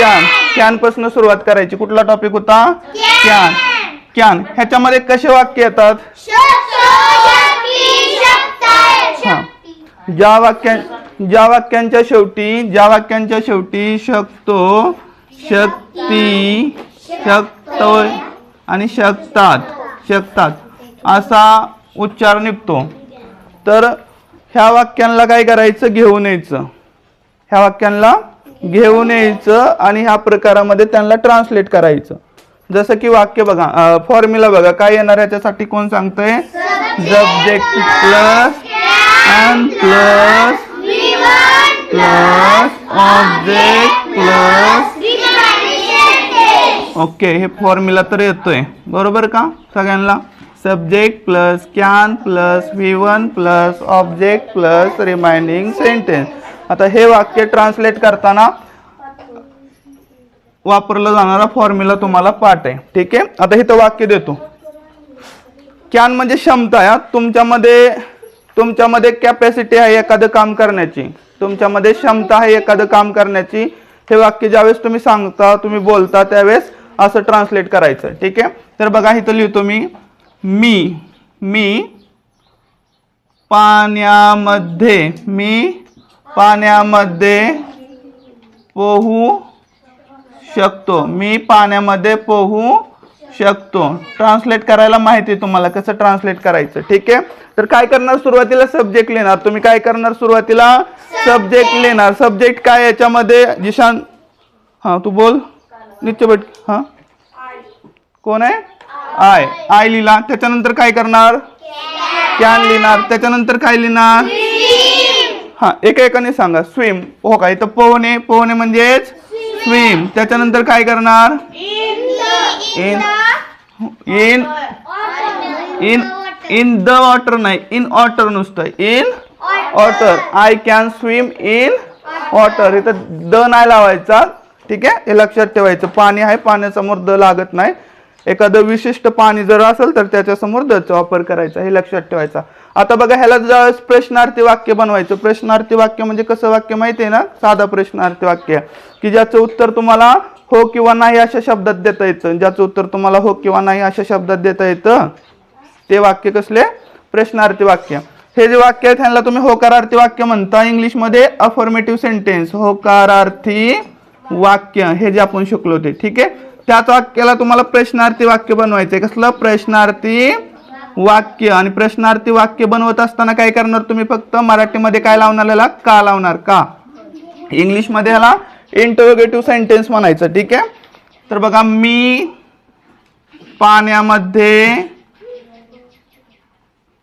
Can कॅनपासून सुरुवात करायची. कुठला टॉपिक होता? कॅन कॅन ह्याच्यामध्ये कसे वाक्य येतात? हा. ज्या वाक्या ज्या वाक्यांच्या शेवटी ज्या वाक्यांच्या शेवटी शकतो शक्ती शकतोय आणि शकतात. शकतात. असा उच्चार निघतो. तर ह्या वाक्यांना काय करायचं? घेऊन यायचं. ह्या वाक्यांना घेऊन यायचं आणि ह्या प्रकारामध्ये त्यांना ट्रान्सलेट करायचं. जसं की वाक्य बघा फॉर्म्युला बघा काय येणार याच्यासाठी कोण सांगतंय? Subject plus and plus plus object plus okay हे फॉर्म्युला तर येतोय. बरोबर का सगळ्यांना? Subject plus can plus V one plus object plus reminding sentence आता हे वाक्य ट्रान्सलेट करताना वापरला जाणारा फॉर्म्युला तुम्हाला पाठ आहे. ठीक आहे? आता इथं वाक्य देतो. कॅन म्हणजे क्षमता आहे. तुमच्यामध्ये तुमच्यामध्ये कॅपॅसिटी आहे एखादं काम करण्याची. तुमच्यामध्ये क्षमता आहे एखादं काम करण्याची. हे वाक्य ज्यावेळेस तुम्ही सांगता तुम्ही बोलता त्यावेळेस असं ट्रान्सलेट करायचं. ठीक आहे? तर बघा इथं लिहितो मी. मी मी पाण्यामध्ये मी पाण्यामध्ये पोहू शकतो. मी पाण्यामध्ये पोहू शकतो. ट्रान्सलेट करायला माहिती आहे तुम्हाला कसं ट्रान्सलेट करायचं. ठीक आहे? तर काय करणार सुरुवातीला सब्जेक्ट लिहिणार तुम्ही काय करणार सुरुवातीला? सब्जेक्ट लिहिणार सब्जेक्ट काय याच्यामध्ये? जिशान हां तू बोल. नित्य बट हां. कोण आहे? आय. आय लिहिला. त्याच्यानंतर काय करणार? कॅन लिहिणार. त्याच्यानंतर काय लिहिणार? हा एका एकाने सांगा. स्विम हो का इथं पोहणे पोहणे म्हणजेच स्विम त्याच्यानंतर काय करणार? In in in in the water नाही इन वॉटर नुसतं. In water I can swim in water इथं द नाही लावायचा. ठीक आहे? हे लक्षात ठेवायचं. पाणी आहे पाण्यासमोर द लागत नाही. एखादं विशिष्ट पाणी जर असेल तर त्याच्यासमोर दचा वापर करायचा हे लक्षात ठेवायचा. आता बघा ह्याला ज्यावेळेस प्रश्नार्थी वाक्य बनवायचं. प्रश्नार्थी वाक्य म्हणजे कसं वाक्य माहिती आहे ना? साधा प्रश्नार्थी वाक्य. की ज्याचं उत्तर तुम्हाला हो किंवा नाही अशा शब्दात देता येतं. ज्याचं उत्तर तुम्हाला हो किंवा नाही अशा शब्दात देता येतं ते वाक्य कसले? प्रश्नार्थी वाक्य. हे जे वाक्य आहेत त्यांना तुम्ही होकारार्थी वाक्य म्हणता. इंग्लिशमध्ये अफॉर्मेटिव्ह सेंटेन्स होकारार्थी वाक्य. हे जे आपण शिकलो ते ठीक आहे? त्याच वाक्याला तुम्हाला प्रश्नार्थी वाक्य बनवायचं आहे कसलं? प्रश्नार्थी वाक्य. आणि प्रश्नार्थी वाक्य बनवत असताना काय करणार तुम्ही फक्त? मराठीमध्ये काय लावणार याला का लावणार? का? इंग्लिशमध्ये ह्याला इंटरोगेटिव्ह सेंटेन्स म्हणायचं ठीक आहे? तर बघा मी पाण्यामध्ये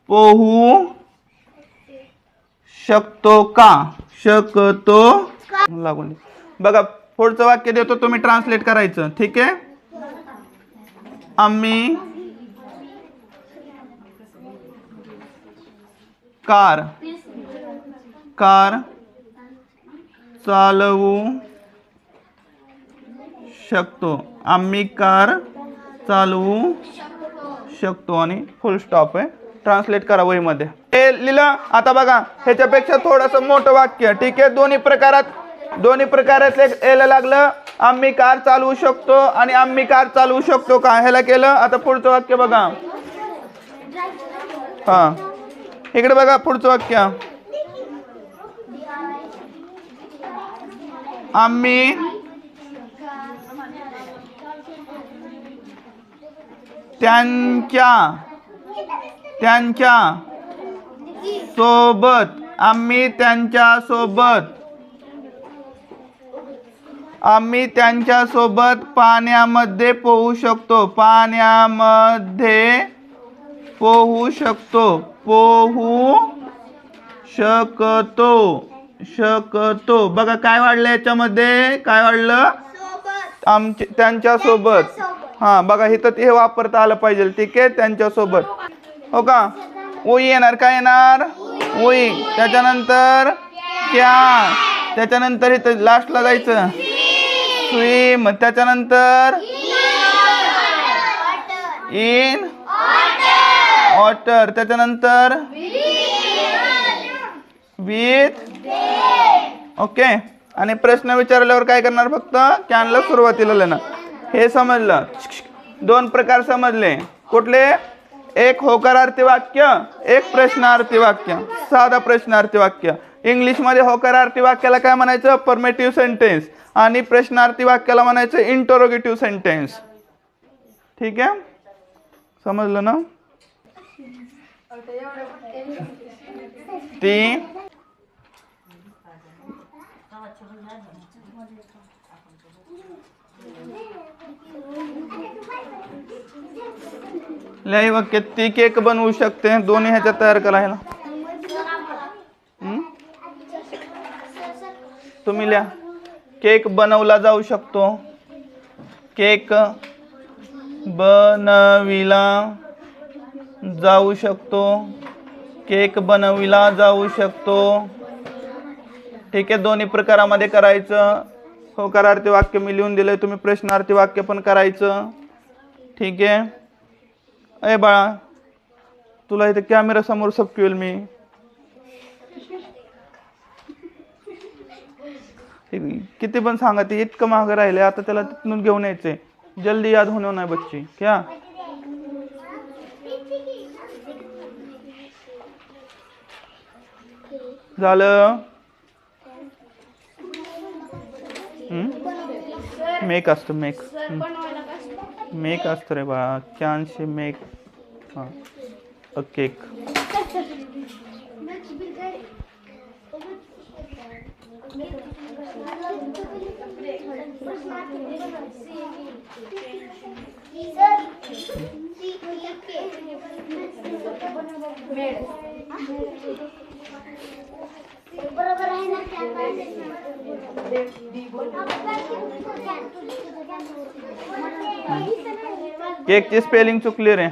पोहू शकतो का? शकतो. लागून बघा पुढचं वाक्य देतो तुम्ही ट्रान्सलेट करायचं. ठीक आहे? आम्ही कार कार चालवू शकतो. आम्ही कार चालवू शकतो आणि फुल स्टॉप आहे. ट्रान्सलेट करा वहीमध्ये. हे लिहिलं आता बघा ह्याच्यापेक्षा थोडंसं मोठं वाक्य. ठीक आहे? दोन्ही प्रकारात दोन्ही प्रकारातले एक यायला लागलं. आम्ही कार चालवू शकतो आणि आम्ही कार चालवू शकतो का? ह्याला केलं. आता पुढचं वाक्य बघा. हा. इकडे बघा पुढचं वाक्य. आम्ही त्यांच्या त्यांच्यासोबत आम्ही त्यांच्यासोबत आम्ही त्यांच्यासोबत पाण्यामध्ये पोहू शकतो. पाण्यामध्ये पोहू शकतो. पोहू शकतो. शकतो. बघा काय वाढलं याच्यामध्ये? काय वाढलं? आमचे त्यांच्यासोबत हा बघा इथं हे वापरता आलं पाहिजे ठीक आहे? त्यांच्यासोबत हो का? ओई येणार काय येणार? ओई त्याच्यानंतर क्या? त्याच्यानंतर इथं लास्टला जायचं. स्विम त्याच्यानंतर? इन वॉटर त्याच्यानंतर? विथ ओके आणि प्रश्न विचारल्यावर काय करणार फक्त? कॅनला सुरुवातीला लिहिणार हे समजलं. दोन प्रकार समजले. कुठले? एक होकारार्थी वाक्य एक प्रश्नार्थी वाक्य. साधा प्रश्नार्थी वाक्य. इंग्लिशमध्ये होकारार्थी वाक्याला काय म्हणायचं? परमेटिव्ह सेंटेन्स आणि प्रश्नार्थी वाक्याला म्हणायचं इंटरोगेटिव्ह सेंटेन्स ठीक आहे? समजलं ना? ती लई वाक्य ती केक बनवू शकते. दोन्ही ह्याच्यात तयार करायला. तुम्ही लिहा. केक बनवला जाऊ शकतो. केक बनविला जाऊ शकतो. केक बनविला जाऊ शकतो. ठीक आहे दोन्ही प्रकारामध्ये करायचं. होकारार्थी वाक्य मी लिहून दिलं तुम्ही प्रश्नार्थी वाक्य पण करायचं. ठीक आहे. अय बाळा तुला इथे कॅमेरा समोर सपकेल मी ठीक आहे. किती पण सांगा ते इतकं महाग राहिले आता त्याला तिथून घेऊन यायचंय. जल्दी याद होणार नाही बच्ची क्या झालं? मेक असतं मेक मेक असतं रे बाळा कॅनशे मेक हां. केक बरोबर आहे ना केकची स्पेलिंग चुकली रे